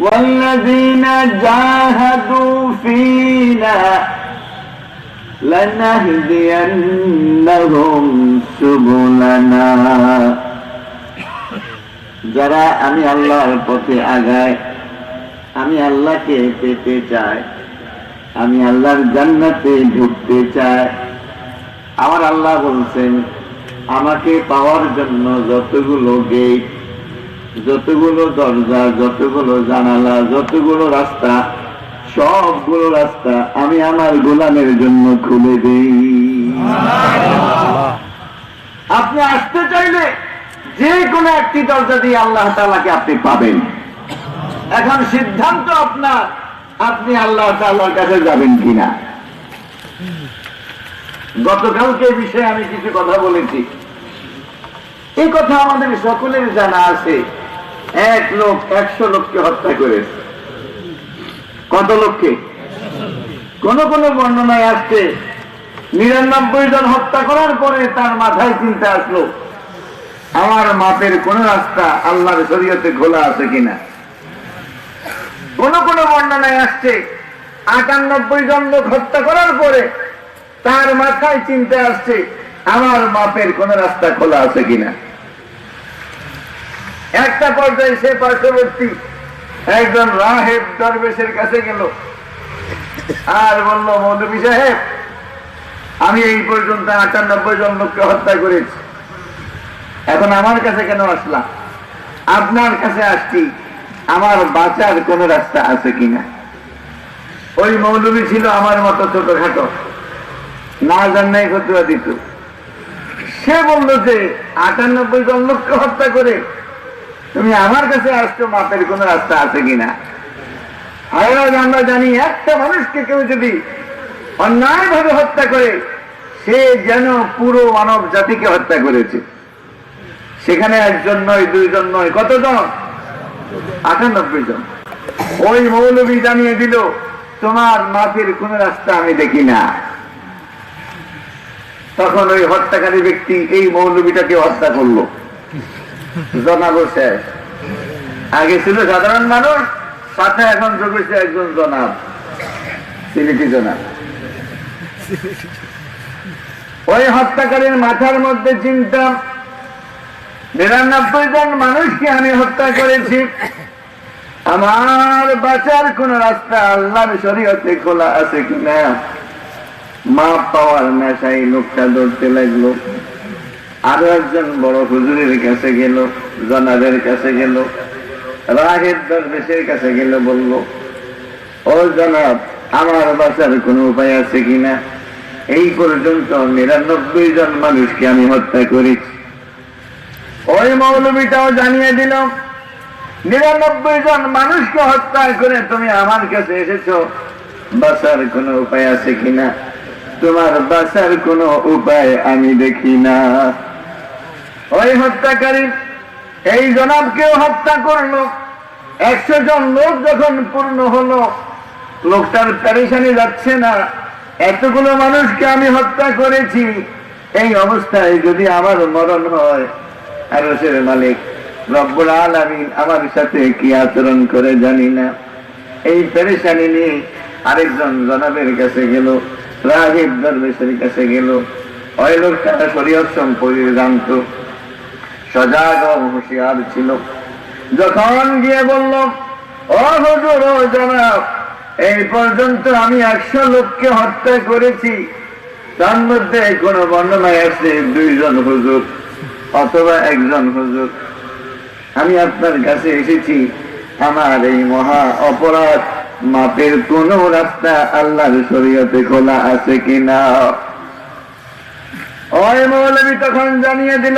والذين جاهدوا فينا لنهدينهم سبلنا যারা আমি আল্লাহর পথে আগায় আমি আল্লাহকে পেতে চাই আমি আল্লাহর জান্নাতে ঢুকতে চাই আমার আল্লাহ বলছেন আমাকে পাওয়ার জন্য যতগুলো গেট যতগুলো দরজা, যতগুলো জানালা, যতগুলো রাস্তা, সবগুলো রাস্তা আমি আমার গোলামের জন্য খুলে দেই। আপনি আসতে চাইলে যে কোনো একটি দরজা দিয়ে আল্লাহ তালাকে আপনি পাবেন। এখন সিদ্ধান্ত আপনার, আপনি আল্লাহ তাল্লার কাছে যাবেন কিনা। গতকালকে বিষয়ে আমি কিছু কথা বলেছি। এই কথা আমাদের সকলের জানা আছে। এক লোক, একশো লোককে হত্যা করেছে কত লোককে? কোন কোন বর্ণনায় আসছে, নিরানব্বই জন হত্যা করার পরে তার মাথায় চিন্তা আসলো, আমার মাপের কোন রাস্তা আল্লাহর শরীয়তে খোলা আছে কিনা? কোন কোন বর্ণনায় আসছে, আটানব্বই জন লোক হত্যা করার পরে তার মাথায় চিন্তা আসছে, আমার মাপের কোন রাস্তা খোলা আছে কিনা? একটা পর্যায়ে সে পার্শ্ববর্তী একজন রাহেব দরবেশের কাছে গেল। আর বলল মৌলবী সাহেব, আমি এই পর্যন্ত আটানব্বই জন লোককে হত্যা করেছি। এখন আমার কাছে কেন আসলাম? আপনার কাছে আসছি, আমার বাঁচার কোন রাস্তা আছে কিনা? ওই মৌলবী ছিল আমার মতো ছোটখাটো। না জানাই ফতুয়া দিত। সে বলল যে, আটানব্বই জন লোককে হত্যা করে তুমি আমার কাছে আসছো মাপের কোন রাস্তা আছে কিনা? আজ আমরা জানি একটা মানুষকে কেউ যদি অন্যায় ভাবে হত্যা করে, সে যেন পুরো মানব জাতিকে হত্যা করেছে। সেখানে একজন নয়, দুইজন নয়, কতজন? আটানব্বই জন। ওই মৌলবী জানিয়ে দিল, তোমার মাপের কোন রাস্তা আমি দেখি না। তখন ওই হত্যাকারী ব্যক্তি এই মৌলবীটাকে হত্যা করল। জনাব শেষ আগে ছিল সাধারণ মানুষ, সাথে এখন যোগ একজন জনাব, সিলেটি জনাব। ওই হত্যাকারীর মাথার মধ্যে চিন্তা নিরানব্বই জন মানুষকে আমি হত্যা করেছি। আমার বাঁচার কোন রাস্তা আল্লাহর শরীয়তে খোলা আছে কিনা? মা পাওয়ার নেশাই লোকটা ধরতে লাগল। আরও একজন বড় হুজুরের কাছে গেল জনাবের কাছে গেল রাহেব দরবেশের কাছে গেল, বলল, ও জনাব, আমার বাঁচার কোনো উপায় আছে কিনা? এই পর্যন্ত নিরানব্বই জন মানুষকে আমি হত্যা করেছি। ওই মৌলবীটাও জানিয়ে দিল, নিরানব্বই জন মানুষকে হত্যা করে তুমি আমার কাছে এসেছ। বাঁচার কোনো উপায় আছে কিনা? তোমার বাঁচার কোনো উপায় আমি দেখি না। ওই হত্যাকারী, এই জনাবকেও হত্যা করল। একশো জন লোক যখন পূর্ণ হলো, লোকটার প্যারেশানি যাচ্ছে না। এতগুলো মানুষকে আমি হত্যা করেছি। এই অবস্থায় যদি আমার মরণ হয় আরসের মালিক, রব্বুল আলামিন আমার সাথে কি আচরণ করে জানি না। এই পেরেশানি নিয়ে আরেকজন জনাবের কাছে গেল রাহিব দরবেশের কাছে গেল। ওই লোকটা শরীয়ত সম্পর্কে জানত। সজাগ ও হুঁশিয়ার ছিল। যখন গিয়ে বলল, ও হুজুর, ও জনাব, এই পর্যন্ত আমি একশো লোককে হত্যা করেছি। তার মধ্যে কোন বর্ণনায় আছে দুইজন হুজুর অথবা একজন হুজুর। আমি আপনার কাছে এসেছি। আমার এই মহা অপরাধ মাপের কোন রাস্তা আল্লাহর শরীয়তে খোলা আছে কিনা? ওই মৌলবী তখন জানিয়ে দিল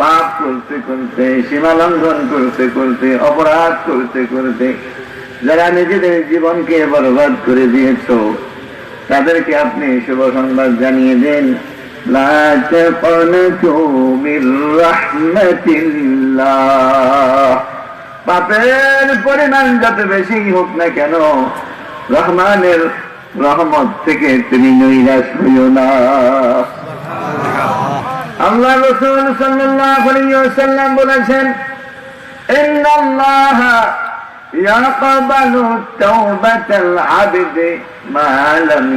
পাপ করতে করতে, সীমা লঙ্ঘন করতে করতে, অপরাধ করতে করতে, যারা নিজেদের জীবনকে বরবাদ করে দিয়েছ, তাদেরকে আপনি শুভ সংবাদ জানিয়ে দেন। পাপের পরিমাণ যত বেশি হোক না কেন, রহমানের রহমত থেকে তুমি নৈরাশ হইও না। আল্লাহ রসুল সাল্লাল্লাহু আলাইহি ওয়াসাল্লাম বলেছেন, ইন্নাল্লাহ ইয়াকবালু তাওবাতাল আবদি মা লাম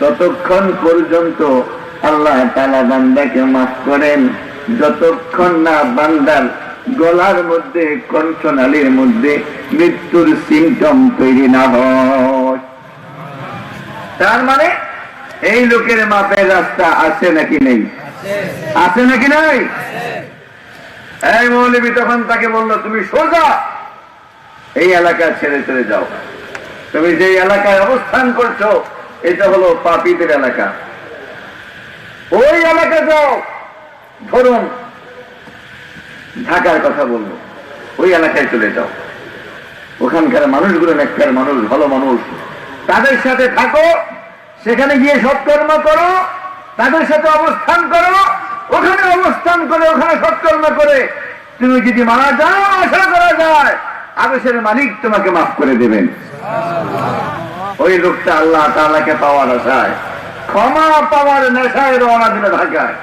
ততক্ষণ পর্যন্ত আল্লাহ তাআলা বান্দাকে মাফ করেন। যতক্ষণ না বান্দার গলার মধ্যে, কণ্ঠনালীর মধ্যে মৃত্যুর সিমটম তৈরি না হয়। তার মানে এই লোকের মাপের রাস্তা আছে নাকি নেই? আছে নাকি নাই? এই মৌলবী তখন তাকে বলল, তুমি সোজা এই এলাকা ছেড়ে চলে যাও। তুমি যে এলাকায় অবস্থান করছ, এটা হলো পাপীদের এলাকা। ওই এলাকা যাও, ধরুন ঢাকার কথা বলব। ওই এলাকায় চলে যাও। ওখানকার মানুষগুলো নেককার মানুষ, ভালো মানুষ। তাদের সাথে থাকো। সেখানে গিয়ে সৎকর্ম করো, তাদের সাথে অবস্থান করো, ওখানে অবস্থান করে, ওখানে সৎকর্ম করে। তুমি যদি মারা যাও, আশা করা যায় আবেশের মালিক তোমাকে মাফ করে দেবেন। ওই লোকটা আল্লাহ তাআলাকে পাওয়ার আশায়, ক্ষমা পাওয়ার নেশায় রওনা দিল ঢাকায়।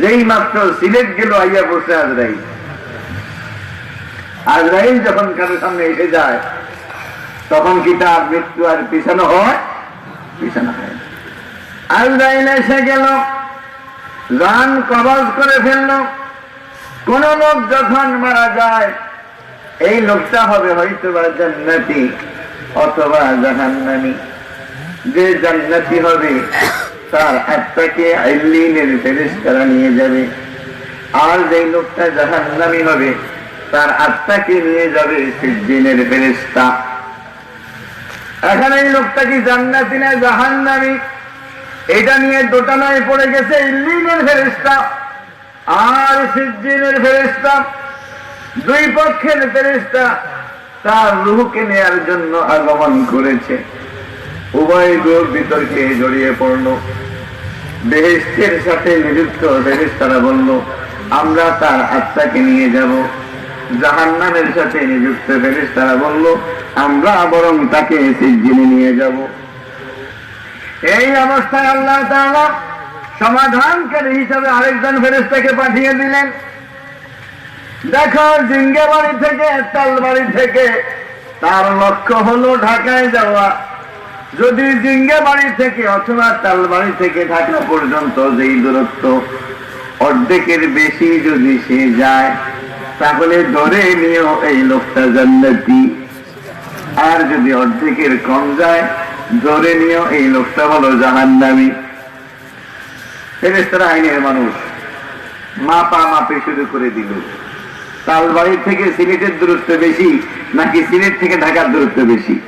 যেই মাত্র সিলেট গেল, আইয়া বসে আজরাইল। আজরাইল যখন কারও সামনে এসে যায়, তখন কি তার মৃত্যু আর পিছানো হয়? পিছানো হয়। না। এসে গেল রান কবজ করে ফেলল। কোন লোক যখন মারা যায়, এই লোকটা হবে হয়তো বা জান্নাতি অথবা জাহান্নামি। যে জান্নাতি হবে, তার আত্মাকে আইলিনের ফেরেশতারা নিয়ে যাবে। আর যেই লোকটা জাহান্নামি হবে, তার আত্মাকে নিয়ে যাবে সিদ্দিনের ফেরেশতা। এখন এই লোকটা কি জান্নাতি না জাহান্নামি? এটা নিয়ে দোটানায় পড়ে গেছে ইল্লিনের ফেরেশতা, আর সিদ্দিনের ফেরেশতা, দুই পক্ষের ফেরেশতা তার রুহকে নেয়ার জন্য আগমন করেছে। উভয় গ্রুপ বিতর্কে জড়িয়ে পড়ল। বেহেস্তের সাথে নিযুক্ত ফেরেশতারা বলল, আমরা তার আত্মাকে নিয়ে যাব। জাহান্নামের সাথে নিযুক্ত ফেরিস্তারা বলল আমরা বরং তাকে সিজ্জিনে নিয়ে যাব। এই অবস্থায় আল্লাহ তাআলা সমাধানকারী হিসাবে আরেকজন ফেরেশতাকে পাঠিয়ে দিলেন। দেখো, জিঙ্গে বাড়ি থেকে, তাল বাড়ি থেকে, তার লক্ষ্য হলো ঢাকায় যাওয়া। যদি জিঙ্গে বাড়ি থেকে অথবা তাল বাড়ি থেকে ঢাকা পর্যন্ত যেই দূরত্ব অর্ধেকের বেশি যদি সে যায়, তাহলে ধরে নিও এই লোকটা জান্নাতি। আর যদি অর্ধেকের কম যায়, ধরে নিও এই লোকটা হলো জাহান্নামি। ফেরেস্তারা আইনের মানুষ। মাপা মাপে শুরু করে দিল। তালবাড়ি থেকে সিলেটের দূরত্ব বেশি, নাকি সিলেট থেকে ঢাকার দূরত্ব বেশি?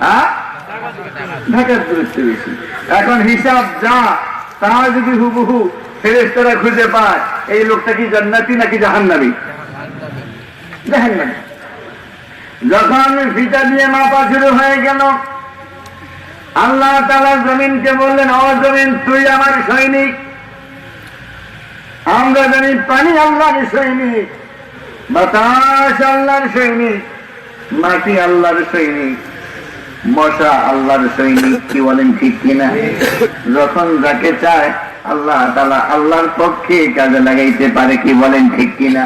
হ্যাঁ? ঢাকার দূরত্ব বেশি। এখন হিসাব যা, তা যদি হুবহু ফেরেস্তারা খুঁজে পায়, এই লোকটা কি জান্নাতি নাকি জাহান্নাবি জাহান্নাবি যখন ফিতা দিয়ে মাপা শুরু হয়ে গেল, আল্লাহ তালা জমিনকে বললেন, ও জমিন, তুই আমার সৈনিক। আমরা জানি পানি আল্লাহর সৈনিক, বাতাস আল্লাহর সৈনিক, মাটি আল্লাহর সৈনিক, মশা আল্লাহর সৈনিক, কি বলেন ঠিক কিনা? যখন যাকে চায়, আল্লাহ তালা আল্লাহর পক্ষে কাজে লাগাইতে পারে, কি বলেন ঠিক কিনা?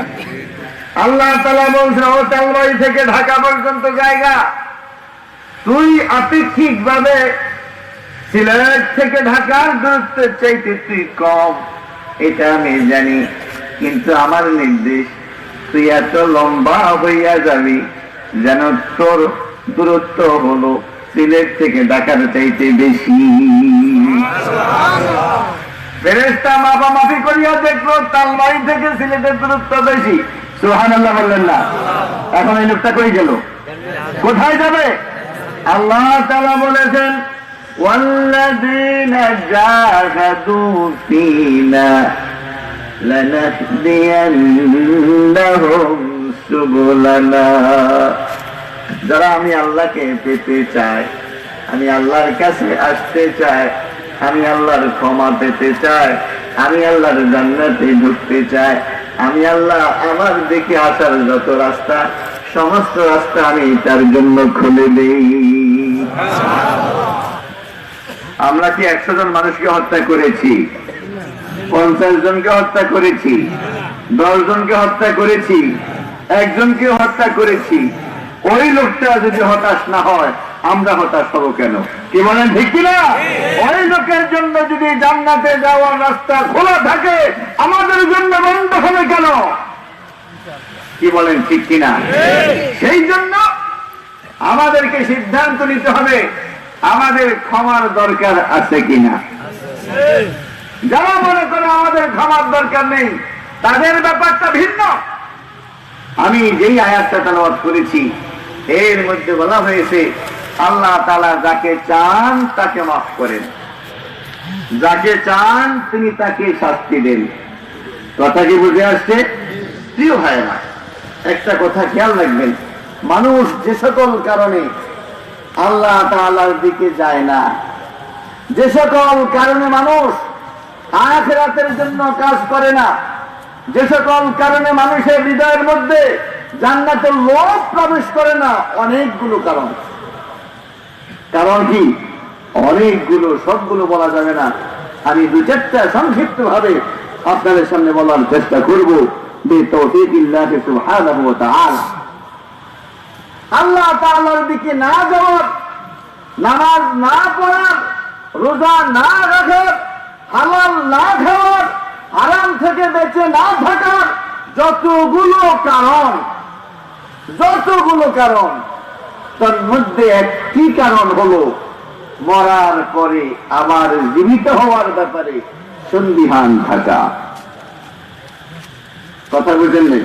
আল্লাহ তালা বলছে ও তালবাড়ি থেকে ঢাকা পর্যন্ত জায়গা। তুই আপেক্ষিক ভাবে সিলেট থেকে ঢাকার দূরত্বের চাইতে তুই কম, এটা আমি জানি। কিন্তু আমার নির্দেশ, তুই এত লম্বা হইয়া যাবি যেন তোর দূরত্ব হলো সিলেট থেকে ঢাকার চাইতে বেশি। ফেরেস্তা মাপা মাফি করিয়া দেখল তালবাড়ি থেকে সিলেটের দূরত্ব বেশি। সুহান আল্লাহ বললেন না এখন এই লোকটা কই গেল কোথায় যাবে আল্লাহ তালা বলেছেন والذين جاهدوا فينا لنهدينهم সুবুলানা যারা আমি আল্লাহকে পেতে চাই আমি আল্লাহর কাছে আসতে চাই আমি আল্লাহর ক্ষমা পেতে চাই আমি আল্লাহর জান্নাতে ঢুকতে চাই আমি আল্লাহ আমার দিকে আসার যত রাস্তা, সমস্ত রাস্তা আমি তার জন্য খুলে দেই। আমরা কি একশো জন মানুষকে হত্যা করেছি? পঞ্চাশ জনকে হত্যা করেছি? দশ জনকে হত্যা করেছি? একজনকে হত্যা করেছি? ওই লোকটা যদি হতাশ না হয় আমরা হতাশ হব কেন? কি বলেন, ঠিক কিনা? ওই লোকের জন্য যদি জান্নাতে যাওয়ার রাস্তা খোলা থাকে, আমাদের জন্য বন্ধ হবে কেন? কি বলেন, ঠিক কিনা? সেই জন্য আমাদেরকে সিদ্ধান্ত নিতে হবে, আমাদের ক্ষমার দরকার আছে কিনা? যারা মনে করে আমাদের ক্ষমার দরকার নেই, তাদের ব্যাপারটা ভিন্ন। আমি যেই আয়াতটা তালাবাদ করেছি, এর মধ্যে বলা হয়েছে আল্লাহ তালা যাকে চান তাকে মাফ করেন। যাকে চান তিনি তাকে শাস্তি দেন। কথা কি বুঝে আসছে? প্রিয় হয় না একটা কথা খেয়াল রাখবেন। মানুষ যে সকল কারণে আল্লাহ তাআলার দিকে যায় না, যে সকল কারণে মানুষ আখেরাতের জন্য কাজ করে না, যে সকল কারণে মানুষের হৃদয়ের মধ্যে জান্নাতের লোভ প্রবেশ করে না, অনেকগুলো কারণ। কারণ কি? অনেকগুলো, সবগুলো বলা যাবে না। আমি দু চারটা সংক্ষিপ্ত ভাবে আপনাদের সামনে বলার চেষ্টা করব। আল্লাহ তাআলার দিকে না যাওয়ার, নামাজ না পড়ার, রোজা না রাখার, হালাল না খাওয়ার, হারাম থেকে বেঁচে না থাকার যতগুলো কারণ যতগুলো কারণ তার মধ্যে একটি কারণ হলো? মরার পরে আবার জীবিত হওয়ার ব্যাপারে সন্দিহান থাকা। কথা বুঝেন নাই